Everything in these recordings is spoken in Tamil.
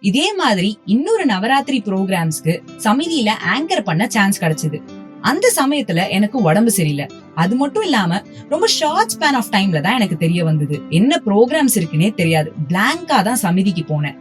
இதே மாதிரி இன்னொரு நவராத்திரி ப்ரோக்ராம்ஸ்க்கு சமிதியில ஆங்கர் பண்ண சான்ஸ் கிடைச்சது. அந்த சமயத்துல எனக்கு உடம்பு சரியில்லை. அது மட்டும் இல்லாம ரொம்ப ஷார்ட் ஸ்பேன் ஆஃப் டைம்ல தான் எனக்கு தெரிய வந்தது. என்ன ப்ரோக்ராம்ஸ் இருக்குன்னே தெரியாது. பிளாங்கா தான் சமிதிக்கு போனேன்.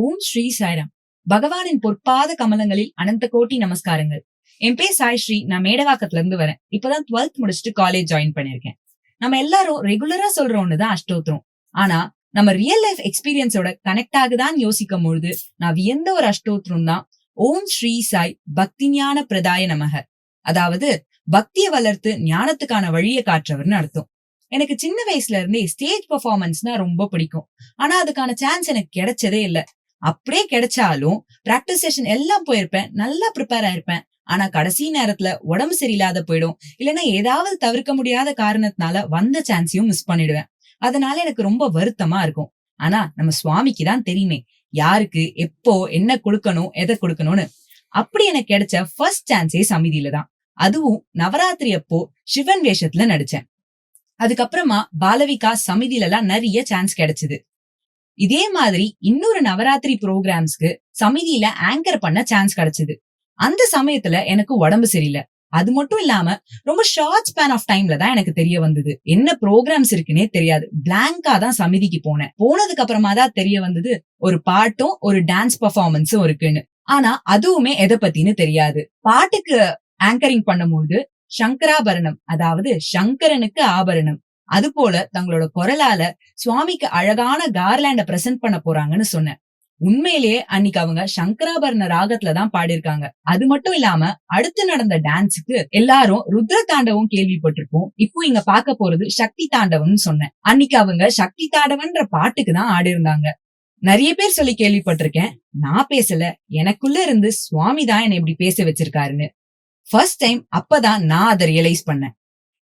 ஓம் ஸ்ரீ சாய்ராம். பகவானின் பொற்பாத கமலங்களில் அனந்த கோட்டி நமஸ்காரங்கள். என் பேர் சாய் ஸ்ரீ நான் மேடவாக்கத்துல இருந்து வரேன். இப்பதான் டுவெல்த் முடிச்சுட்டு காலேஜ் ஜாயின் பண்ணிருக்கேன் நம்ம எல்லாரும் ரெகுலரா சொல்ற ஒண்ணுதான் அஷ்டோத்திரம். ஆனா நம்ம ரியல் லைஃப் எக்ஸ்பீரியன்ஸோட கனெக்ட் ஆகுதான்னு யோசிக்கும் பொழுது நான் வியந்த ஒரு அஷ்டோத்திரம் தான் ஓம் ஸ்ரீ சாய் பக்தி ஞான பிரதாய நமக. அதாவது பக்தியை வளர்த்து ஞானத்துக்கான வழியை காற்றவர்னு அர்த்தம். எனக்கு சின்ன வயசுல இருந்தே ஸ்டேஜ் பெர்ஃபார்மன்ஸ்னா ரொம்ப பிடிக்கும். ஆனா அதுக்கான சான்ஸ் எனக்கு கிடைச்சதே இல்ல. அப்படியே கிடைச்சாலும் பிராக்டிஸ் செஷன் எல்லாம் போயிருப்பேன் நல்லா ப்ரிப்பேர் ஆயிருப்பேன். ஆனா கடைசி நேரத்துல உடம்பு சரியில்லாத போயிடும். இல்லைன்னா ஏதாவது தவிர்க்க முடியாத காரணத்தினால வந்த சான்ஸையும் மிஸ் பண்ணிடுவேன். அதனால எனக்கு ரொம்ப வருத்தமா இருக்கும். ஆனா நம்ம சுவாமிக்கு தான் தெரியுமே யாருக்கு எப்போ என்ன கொடுக்கணும் எதை கொடுக்கணும்னு. அப்படி எனக்கு கிடைச்ச ஃபர்ஸ்ட் சான்ஸே சமிதியில தான். அதுவும் நவராத்திரி அப்போ சிவன் வேஷத்துல நடிச்சேன். அதுக்கப்புறமா பாலவிகா சமிதியில எல்லாம் நிறைய சான்ஸ் கிடைச்சது. இதே மாதிரி இன்னொரு நவராத்திரி ப்ரோக்ராம்ஸ்க்கு சமிதியில ஆங்கர் பண்ண சான்ஸ் கிடைச்சது. அந்த சமயத்துல எனக்கு உடம்பு சரியில்லை. அது மட்டும் இல்லாம ரொம்ப ஷார்ட் ஸ்பேன் ஆஃப் டைம்ல தான் எனக்கு தெரிய வந்தது. என்ன ப்ரோக்ராம்ஸ் இருக்குன்னே தெரியாது. பிளாங்கா தான் சமிதிக்கு போனேன். போனதுக்கு அப்புறமா தான் தெரிய வந்தது ஒரு பாட்டும் ஒரு டான்ஸ் பர்ஃபார்மன்ஸும் இருக்குன்னு. ஆனா அதுவுமே எதை பத்தின்னு தெரியாது. பாட்டுக்கு ஆங்கரிங் பண்ணும்போது சங்கராபரணம் அதாவது சங்கரனுக்கு ஆபரணம். அது போல தங்களோட குரலால சுவாமிக்கு அழகான கார்லாண்ட பிரசன்ட் பண்ண போறாங்கன்னு சொன்னேன். உண்மையிலேயே அன்னைக்கு அவங்க சங்கராபரண ராகத்துல தான் பாடியிருக்காங்க. அது மட்டும் இல்லாம அடுத்து நடந்த டான்ஸுக்கு எல்லாரும் ருத்ர தாண்டவம் கேள்விப்பட்டிருப்போம். இப்போ இங்க பாக்க போறது சக்தி தாண்டவம்னு சொன்னேன். அன்னைக்கு அவங்க சக்தி தாண்டவன்ற பாட்டுக்கு தான் ஆடி இருந்தாங்க நிறைய பேர் சொல்லி கேள்விப்பட்டிருக்கேன். நான் பேசல. எனக்குள்ள இருந்து சுவாமி தான் என்னை இப்படி பேச வச்சிருக்காருன்னு. ஃபர்ஸ்ட் டைம் அப்பதான் நான் அதை ரியலைஸ் பண்ணேன்.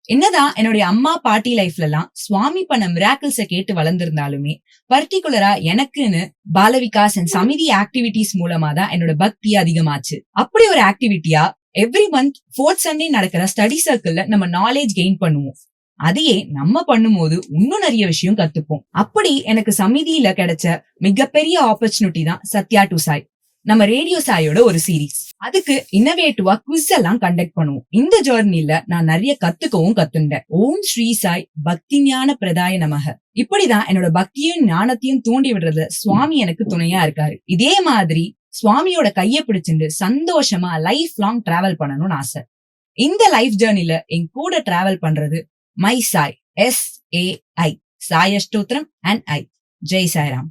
என்னதான் என்னுடைய அம்மா பாட்டி லைஃப்ல எல்லாம் சுவாமி பண்ண மிராக்கிள்ஸ கேட்டு வளர்ந்திருந்தாலுமே பர்டிகுலரா எனக்குன்னு பாலவிகாஸ் அண்ட் சமிதி ஆக்டிவிட்டிஸ் மூலமா தான் என்னோட பக்தி அதிகமாச்சு. அப்படி ஒரு ஆக்டிவிட்டியா எவ்ரி மந்த் ஃபோர்த் சண்டே நடக்கிற ஸ்டடி சர்க்கிள்ல நம்ம நாலேஜ் கெயின் பண்ணுவோம். அதையே நம்ம பண்ணும்போது இன்னும் நிறைய விஷயம் கத்துப்போம். அப்படி எனக்கு சமிதியில கிடைச்ச மிகப்பெரிய ஆப்பர்ச்சுனிட்டி தான் சத்யா டு சாய். நம்ம ரேடியோ சாயோட ஒரு சீரீஸ் அதுக்கு இன்னவேட்டிவா குவிஸ் எல்லாம் கண்டக்ட் பண்ணுவோம். இந்த ஜேர்னில நான் நிறைய கத்துக்கவும் கத்துண்டேன். ஓம் ஸ்ரீ சாய் பக்தி ஞான பிரதாய நமக. இப்படிதான் என்னோட பக்தியும் ஞானத்தையும் தூண்டி விடுறதுல சுவாமி எனக்கு துணையா இருக்காரு. இதே மாதிரி சுவாமியோட கைய பிடிச்சிட்டு சந்தோஷமா லைஃப் லாங் டிராவல் பண்ணணும்னு ஆசை. இந்த லைஃப் ஜேர்னில என் கூட டிராவல் பண்றது my Sai S A I Sai அஷ்டோத்திரம் and I Jai Sairam.